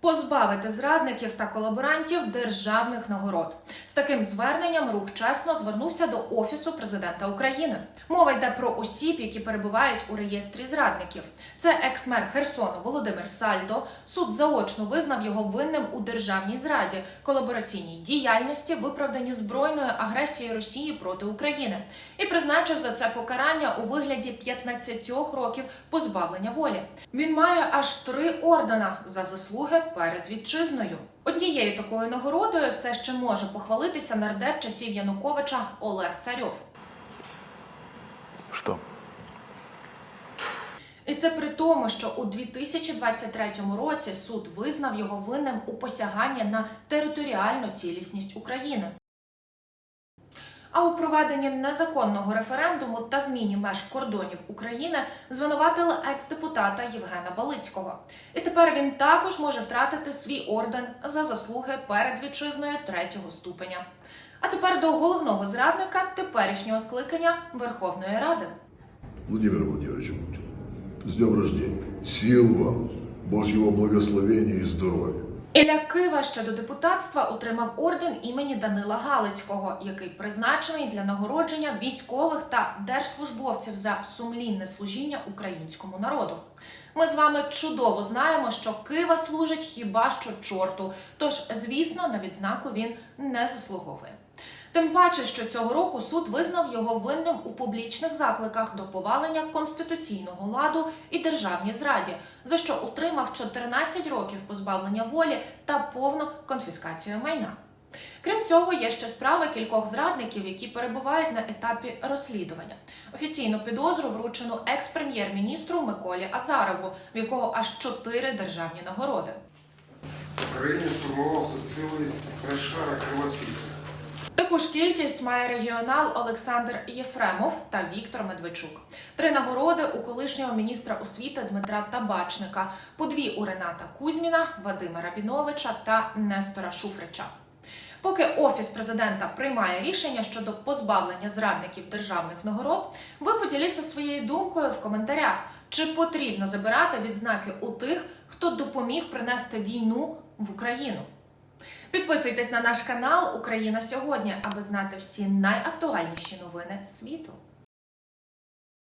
Позбавити зрадників та колаборантів державних нагород таким зверненням рух чесно звернувся до офісу президента України. Мова йде про осіб, які перебувають у реєстрі зрадників. Це екс-мер Херсону Володимир Сальдо. Суд заочно визнав його винним у державній зраді, колабораційній діяльності, виправданні збройної агресії Росії проти України, і призначив за це покарання у вигляді 15 років позбавлення волі. Він має аж три ордена за заслуги перед вітчизною. Однією такою нагородою все ще може похвалитися нардеп часів Януковича Олег Царьов. Що? І це при тому, що у 2023 році суд визнав його винним у посяганні на територіальну цілісність України. А у проведенні незаконного референдуму та зміні меж кордонів України звинуватили екс-депутата Євгена Балицького. І тепер він також може втратити свій орден за заслуги перед вітчизною третього ступеня. А тепер до головного зрадника теперішнього скликання Верховної Ради. Владимир Владимирович Путин, с днем рождения. Сил вам, Божьего благословения и здоровья. Ілля Кива ще до депутатства отримав орден імені Данила Галицького, який призначений для нагородження військових та держслужбовців за сумлінне служіння українському народу. Ми з вами чудово знаємо, що Кива служить хіба що чорту, тож, звісно, на відзнаку він не заслуговує. Тим паче, що цього року суд визнав його винним у публічних закликах до повалення конституційного ладу і державній зраді, за що утримав 14 років позбавлення волі та повну конфіскацію майна. Крім цього, є ще справи кількох зрадників, які перебувають на етапі розслідування. Офіційну підозру вручено екс-прем'єр-міністру Миколі Азарову, в якого аж чотири державні нагороди. В Украине сформувався цілий прошарок кровосісів. Таку ж кількість має регіонал Олександр Єфремов та Віктор Медведчук. Три нагороди у колишнього міністра освіти Дмитра Табачника, по дві у Рената Кузьміна, Вадима Рабіновича та Нестора Шуфрича. Поки офіс президента приймає рішення щодо позбавлення зрадників державних нагород, ви поділіться своєю думкою в коментарях, чи потрібно забирати відзнаки у тих, хто допоміг принести війну в Україну. Підписуйтесь на наш канал Україна сьогодні, аби знати всі найактуальніші новини світу.